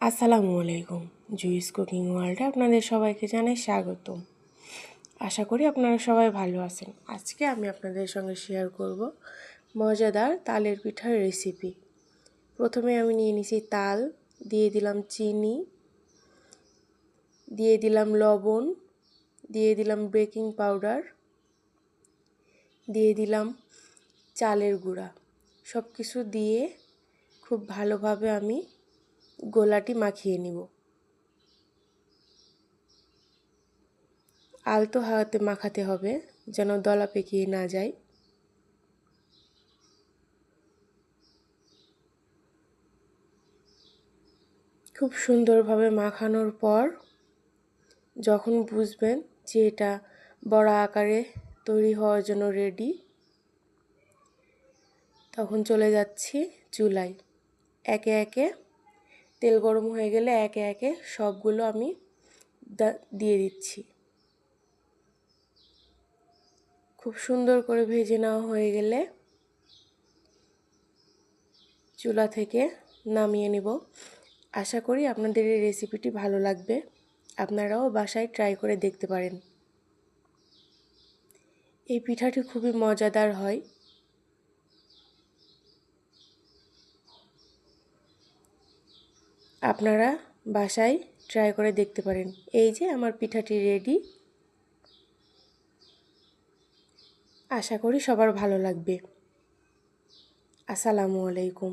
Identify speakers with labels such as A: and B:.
A: আসসালামু আলাইকুম। Juice cooking ওয়ার্ল্ডে আপনাদের সবাইকে জানাই স্বাগতম। আশা করি আপনারা সবাই ভালো আছেন। আজকে আমি আপনাদের সঙ্গে শেয়ার করব মজাদার তালের পিঠার রেসিপি প্রথমে আমি নিয়ে নিছি তাল, দিয়ে দিলাম চিনি, দিয়ে দিলাম লবণ, দিয়ে দিলাম বেকিং পাউডার দিয়ে দিলাম চালের গুঁড়া। সব কিছু দিয়ে খুব ভালোভাবে আমি গোলাটি মাখিয়ে নিব। আলতো হাতে মাখাতে হবে যেন দলা পেকিয়ে না যায়। খুব সুন্দরভাবে মাখানোর পর যখন বুঝবেন যে এটা বড় আকারে তৈরি হওয়ার জন্য রেডি তখন চলে যাচ্ছি চুলায়। একে একে তেল গরম হয়ে গেলে একে একে সবগুলো আমি দিয়ে দিচ্ছি। খুব সুন্দর করে ভেজে নেওয়া হয়ে গেলে চুলা থেকে নামিয়ে নেব। আশা করি আপনাদের এই রেসিপিটি ভালো লাগবে। আপনারাও বাসায় ট্রাই করে দেখতে পারেন। এই পিঠাটি খুবই মজাদার হয়। আপনারা বাসায় ট্রাই করে দেখতে পারেন। এই যে আমার পিঠাটি রেডি আশা করি সবার ভালো লাগবে। আসসালামু আলাইকুম।